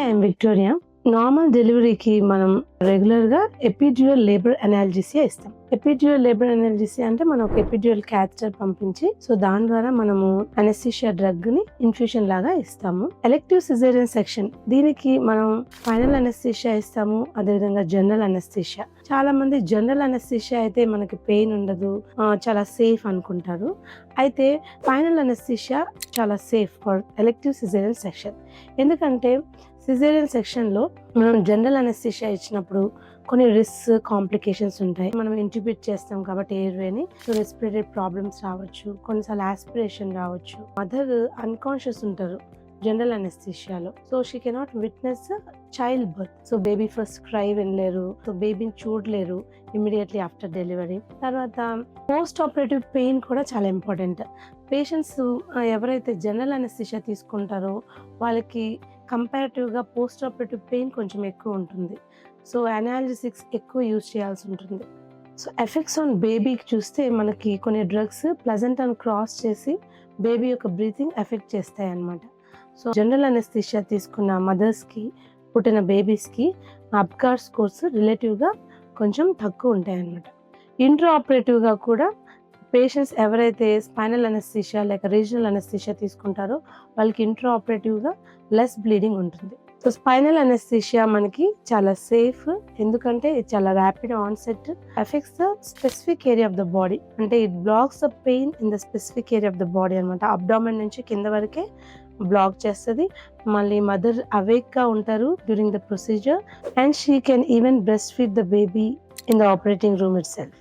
Hi I'm Victoria normal డెలివరీకి మనం రెగ్యులర్గా ఎపిడ్యూయల్ లేబర్ అనాలజీసియా ఇస్తాం. ఎపిడ్యూయల్ లేబర్ అనాలజీసియా అంటే మనం ఒక ఎపిడ్యూయల్ క్యాథెటర్ పంపించి సో దాని ద్వారా మనము అనెస్థిషియా డ్రగ్ని ఇన్ఫ్యూషన్ లాగా ఇస్తాము. ఎలెక్టివ్ సిజేరియన్ సెక్షన్ దీనికి మనం ఫైనల్ అనెస్థిషియా ఇస్తాము అదేవిధంగా జనరల్ అనెస్థిషియా చాలా మంది జనరల్ అనెస్థిషియా అయితే మనకి పెయిన్ ఉండదు చాలా సేఫ్ అనుకుంటారు. అయితే ఫైనల్ అనెస్థిషియా చాలా safe for elective caesarean section ఎందుకంటే సిజేరియన్ సెక్షన్లో మనం జనరల్ అనెస్థిషియా ఇచ్చినప్పుడు కొన్ని రిస్క్ కాంప్లికేషన్స్ ఉంటాయి. మనం ఇంటిబ్యూట్ చేస్తాం కాబట్టి ఎయిర్వేని సో రెస్పిరేటరీ ప్రాబ్లమ్స్ రావచ్చు కొన్నిసార్లు ఆస్పిరేషన్ రావచ్చు. మదర్ అన్కాన్షియస్ ఉంటారు general అనెస్థిషియాలో so she cannot witness child birth so baby first cry వినలేరు so బేబీని చూడలేరు ఇమీడియట్లీ ఆఫ్టర్ డెలివరీ తర్వాత పోస్ట్ ఆపరేటివ్ పెయిన్ కూడా చాలా ఇంపార్టెంట్ పేషెంట్స్ ఎవరైతే జనరల్ అనెస్థిషియా తీసుకుంటారో వాళ్ళకి కంపారిటివ్గా పోస్ట్ ఆపరేటివ్ పెయిన్ కొంచెం ఎక్కువ ఉంటుంది. సో అనాలిసిక్స్ ఎక్కువ యూజ్ చేయాల్సి ఉంటుంది. సో ఎఫెక్ట్స్ ఆన్ బేబీకి చూస్తే మనకి కొన్ని డ్రగ్స్ ప్లజెంట్ అండ్ క్రాస్ చేసి బేబీ యొక్క బ్రీతింగ్ ఎఫెక్ట్ చేస్తాయి అన్నమాట సో జనరల్ అనెస్థిషియా తీసుకున్న మదర్స్కి పుట్టిన బేబీస్కి అబ్కార్ స్కోర్స్ రిలేటివ్గా కొంచెం తక్కువ ఉంటాయి అన్నమాట ఇంట్రా ఆపరేటివ్గా కూడా పేషెంట్స్ ఎవరైతే స్పైనల్ అనస్థిషియా లేక రీజనల్ అనెస్థిషియా తీసుకుంటారో వాళ్ళకి ఇంట్రా ఆపరేటివ్గా లెస్ బ్లీడింగ్ ఉంటుంది. సో స్పైనల్ అనస్థిషియా మనకి చాలా సేఫ్ ఎందుకంటే ఇది చాలా rapid onset effects the specific area of the body అంటే it blocks the pain in the specific area of the body అనమాట అబ్డామెన్ నుంచి కింద వరకే బ్లాక్ చేస్తుంది. మళ్ళీ మదర్ అవేక్గా ఉంటారు during the procedure and she can even breast feed the baby in the operating room itself